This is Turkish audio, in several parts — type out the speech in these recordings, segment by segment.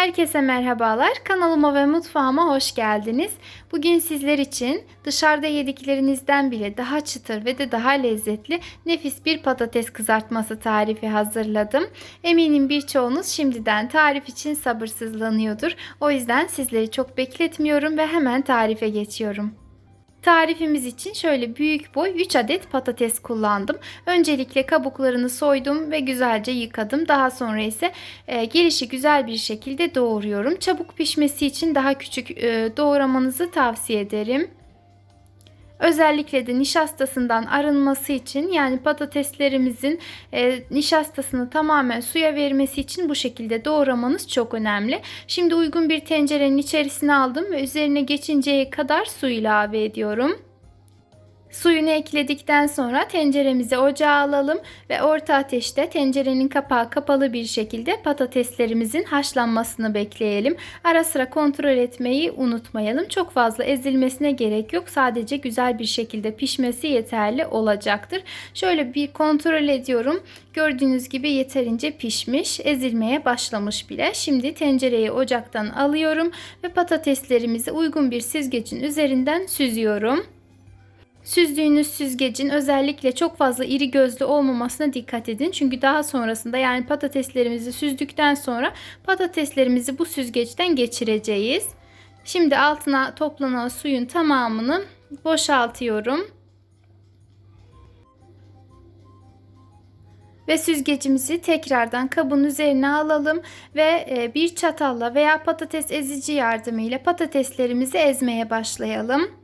Herkese merhabalar. Kanalıma ve mutfağıma hoş geldiniz. Bugün sizler için dışarıda yediklerinizden bile daha çıtır ve de daha lezzetli nefis bir patates kızartması tarifi hazırladım. Eminim birçoğunuz şimdiden tarif için sabırsızlanıyordur. O yüzden sizleri çok bekletmiyorum ve hemen tarife geçiyorum. Tarifimiz için şöyle büyük boy 3 adet patates kullandım. Öncelikle kabuklarını soydum ve güzelce yıkadım. Daha sonra ise e, gelişi güzel bir şekilde doğruyorum. Çabuk pişmesi için daha küçük e, doğramanızı tavsiye ederim. Özellikle de nişastasından arınması için yani patateslerimizin e, nişastasını tamamen suya vermesi için bu şekilde doğramanız çok önemli. Şimdi uygun bir tencerenin içerisine aldım ve üzerine geçinceye kadar su ilave ediyorum. Suyunu ekledikten sonra tenceremizi ocağa alalım ve orta ateşte tencerenin kapağı kapalı bir şekilde patateslerimizin haşlanmasını bekleyelim. Ara sıra kontrol etmeyi unutmayalım. Çok fazla ezilmesine gerek yok. Sadece güzel bir şekilde pişmesi yeterli olacaktır. Şöyle bir kontrol ediyorum. Gördüğünüz gibi yeterince pişmiş, ezilmeye başlamış bile. Şimdi tencereyi ocaktan alıyorum ve patateslerimizi uygun bir süzgecin üzerinden süzüyorum. Süzdüğünüz süzgecin özellikle çok fazla iri gözlü olmamasına dikkat edin. Çünkü daha sonrasında yani patateslerimizi süzdükten sonra patateslerimizi bu süzgeçten geçireceğiz. Şimdi altına toplanan suyun tamamını boşaltıyorum. Ve süzgecimizi tekrardan kabın üzerine alalım ve e, bir çatalla veya patates ezici yardımıyla patateslerimizi ezmeye başlayalım.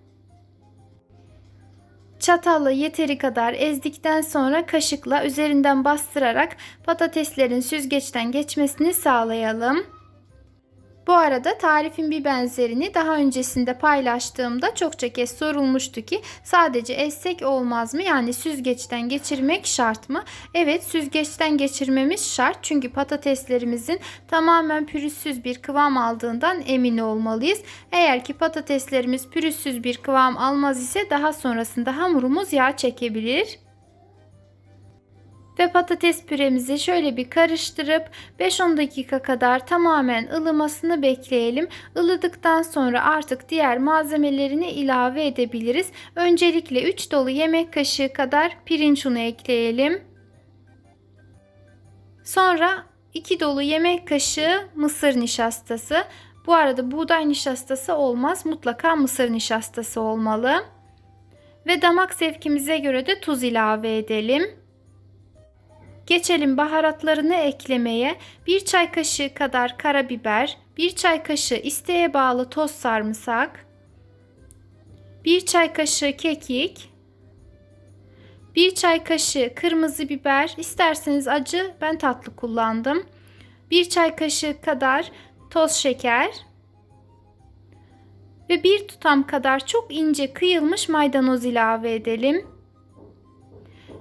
Çatalla yeteri kadar ezdikten sonra kaşıkla üzerinden bastırarak patateslerin süzgeçten geçmesini sağlayalım. Bu arada tarifin bir benzerini daha öncesinde paylaştığımda çokça kez sorulmuştu ki sadece essek olmaz mı? Yani süzgeçten geçirmek şart mı? Evet süzgeçten geçirmemiz şart. Çünkü patateslerimizin tamamen pürüzsüz bir kıvam aldığından emin olmalıyız. Eğer ki patateslerimiz pürüzsüz bir kıvam almaz ise daha sonrasında hamurumuz yağ çekebilir. Ve patates püremizi şöyle bir karıştırıp 5-10 dakika kadar tamamen ılımasını bekleyelim. Ilıdıktan sonra artık diğer malzemelerini ilave edebiliriz. Öncelikle 3 dolu yemek kaşığı kadar pirinç unu ekleyelim. Sonra 2 dolu yemek kaşığı mısır nişastası. Bu arada buğday nişastası olmaz. Mutlaka mısır nişastası olmalı. Ve damak zevkimize göre de tuz ilave edelim. Geçelim baharatlarını eklemeye. 1 çay kaşığı kadar karabiber, 1 çay kaşığı isteğe bağlı toz sarımsak, 1 çay kaşığı kekik, 1 çay kaşığı kırmızı biber, isterseniz acı, ben tatlı kullandım. 1 çay kaşığı kadar toz şeker ve bir tutam kadar çok ince kıyılmış maydanoz ilave edelim.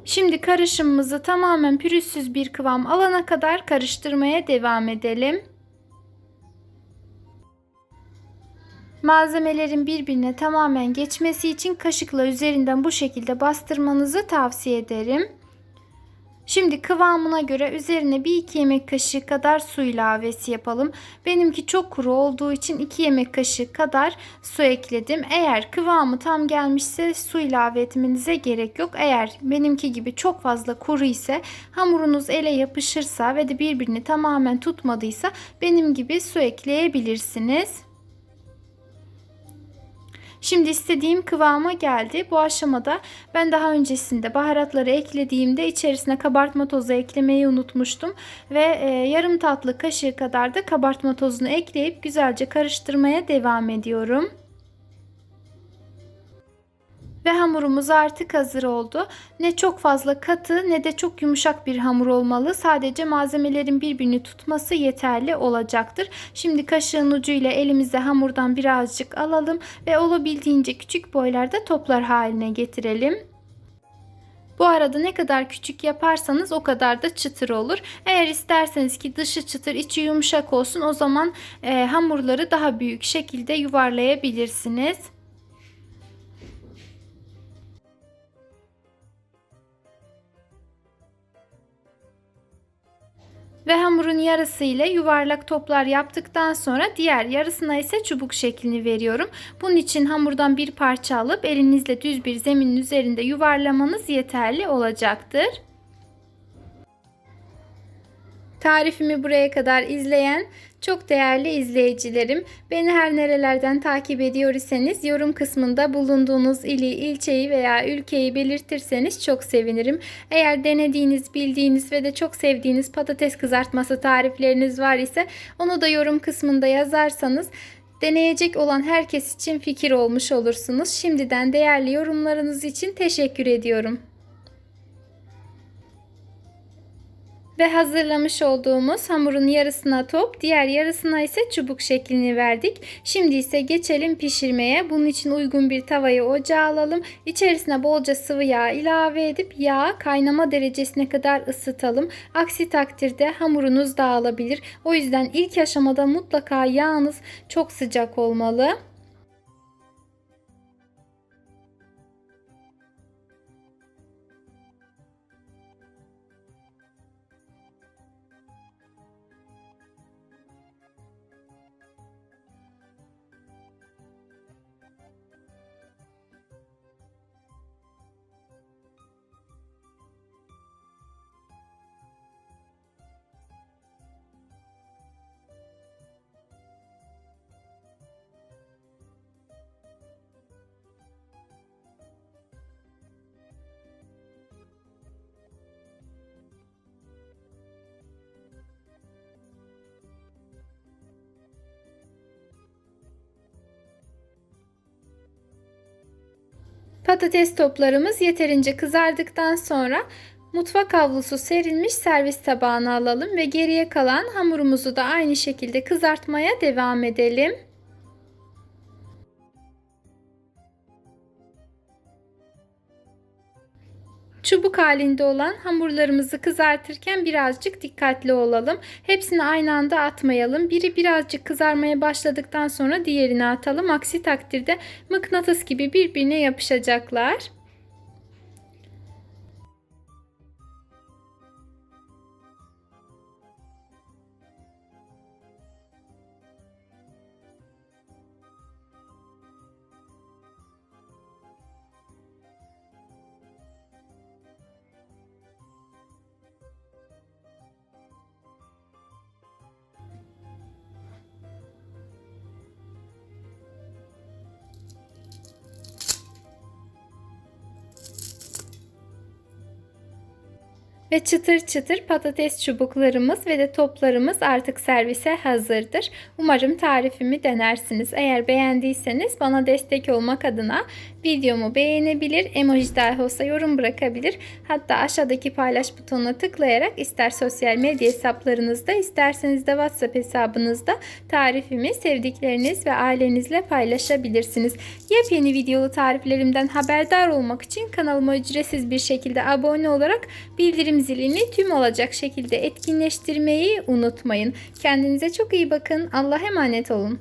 Şimdi karışımımızı tamamen pürüzsüz bir kıvam alana kadar karıştırmaya devam edelim. Malzemelerin birbirine tamamen geçmesi için kaşıkla üzerinden bu şekilde bastırmanızı tavsiye ederim. Şimdi kıvamına göre üzerine bir iki yemek kaşığı kadar su ilavesi yapalım. Benimki çok kuru olduğu için 2 yemek kaşığı kadar su ekledim. Eğer kıvamı tam gelmişse su ilave etmenize gerek yok. Eğer benimki gibi çok fazla kuru ise hamurunuz ele yapışırsa ve de birbirini tamamen tutmadıysa benim gibi su ekleyebilirsiniz. Şimdi istediğim kıvama geldi. Bu aşamada ben daha öncesinde baharatları eklediğimde içerisine kabartma tozu eklemeyi unutmuştum. Ve e, yarım tatlı kaşığı kadar da kabartma tozunu ekleyip güzelce karıştırmaya devam ediyorum. Ve hamurumuz artık hazır oldu. Ne çok fazla katı ne de çok yumuşak bir hamur olmalı. Sadece malzemelerin birbirini tutması yeterli olacaktır. Şimdi kaşığın ucuyla elimizde hamurdan birazcık alalım ve olabildiğince küçük boylarda toplar haline getirelim. Bu arada ne kadar küçük yaparsanız o kadar da çıtır olur. Eğer isterseniz ki dışı çıtır içi yumuşak olsun o zaman e, hamurları daha büyük şekilde yuvarlayabilirsiniz. Ve hamurun yarısı ile yuvarlak toplar yaptıktan sonra diğer yarısına ise çubuk şeklini veriyorum. Bunun için hamurdan bir parça alıp elinizle düz bir zeminin üzerinde yuvarlamanız yeterli olacaktır. Tarifimi buraya kadar izleyen çok değerli izleyicilerim, beni her nerelerden takip ediyor iseniz yorum kısmında bulunduğunuz ili, ilçeyi veya ülkeyi belirtirseniz çok sevinirim. Eğer denediğiniz, bildiğiniz ve de çok sevdiğiniz patates kızartması tarifleriniz var ise onu da yorum kısmında yazarsanız deneyecek olan herkes için fikir olmuş olursunuz. Şimdiden değerli yorumlarınız için teşekkür ediyorum. Ve hazırlamış olduğumuz hamurun yarısına top, diğer yarısına ise çubuk şeklini verdik. Şimdi ise geçelim pişirmeye. Bunun için uygun bir tavayı ocağa alalım. İçerisine bolca sıvı yağ ilave edip yağı kaynama derecesine kadar ısıtalım. Aksi takdirde hamurunuz dağılabilir. O yüzden ilk aşamada mutlaka yağınız çok sıcak olmalı. Patates toplarımız yeterince kızardıktan sonra mutfak havlusu serilmiş servis tabağına alalım ve geriye kalan hamurumuzu da aynı şekilde kızartmaya devam edelim. Çubuk halinde olan hamurlarımızı kızartırken birazcık dikkatli olalım. Hepsini aynı anda atmayalım. Biri birazcık kızarmaya başladıktan sonra diğerini atalım. Aksi takdirde mıknatıs gibi birbirine yapışacaklar. Ve çıtır çıtır patates çubuklarımız ve de toplarımız artık servise hazırdır. Umarım tarifimi denersiniz. Eğer beğendiyseniz bana destek olmak adına videomu beğenebilir, emoji dahi olsa yorum bırakabilir. Hatta aşağıdaki paylaş butonuna tıklayarak ister sosyal medya hesaplarınızda isterseniz de WhatsApp hesabınızda tarifimi sevdikleriniz ve ailenizle paylaşabilirsiniz. Yepyeni videolu tariflerimden haberdar olmak için kanalıma ücretsiz bir şekilde abone olarak bildirim zilini tüm olacak şekilde etkinleştirmeyi unutmayın. Kendinize çok iyi bakın. Allah'a emanet olun.